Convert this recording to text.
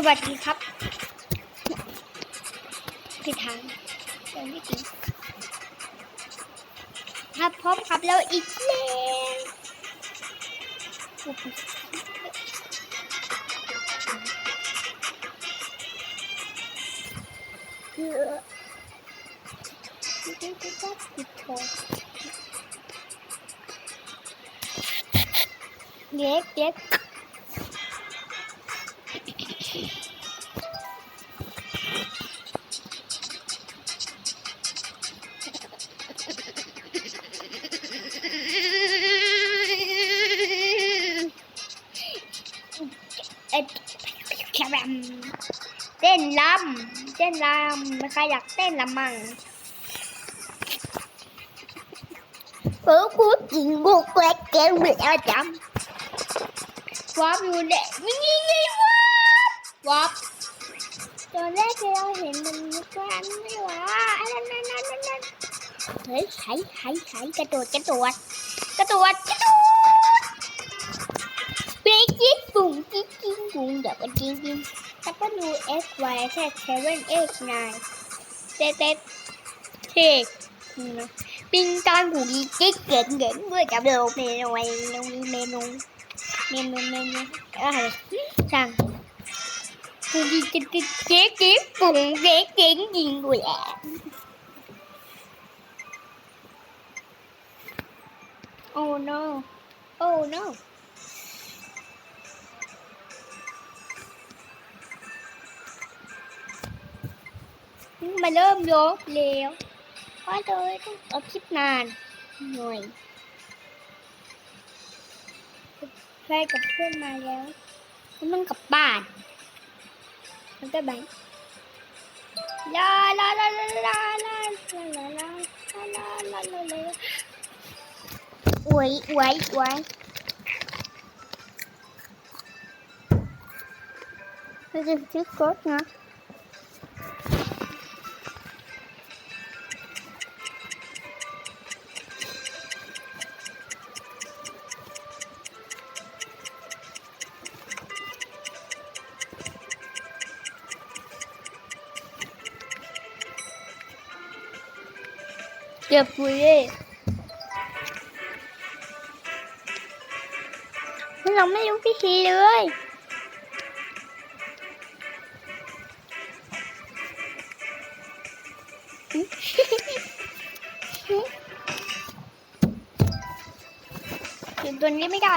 สวัสดีครับผิดทางเดินไม่จริงครับพร้อมครับแล้วอีกแล้วเือติดทเ็กเด็กเต้นลำเต้นลำไม่ใครอยากเต้นลำมั่งเออกูจริงกูเกล็ดเกลือจำวามอยู่เนี่ยนี่นี่ Quạt Trời đất ơi, hiện mình có anh đấy quá à, Anh, anh, anh, anh, anh, thấy thấy thấy hãy, hãy, cái chuột, cái chuột Cái chuột, cái chuột Bé chiếc cùng chiếc chiếc cùng đập anh chiếc chiếc s X Y Z 7 X 9 Z Z Thì Pin con của gì chết kiện điểm với cả đồ menu menu menu menu menu menu sang เจ๊เจ๊ปุ๋งเจ๊เจ๊ยิงกูแหละโอ้ no โอ้ no มาเริ่มยกแล้วว่าเลยต้องเอาคลิปนานหน่อยใครกับเพื่อนมาแล้วต้องกลับบ้าน Bye bye. La la la la la la la la la la la la. Wait, wait, wait. This is too short now. เก็บปุ๋ยเราไม่รู้พิธีเลยถึงตัวนี้ไม่ได้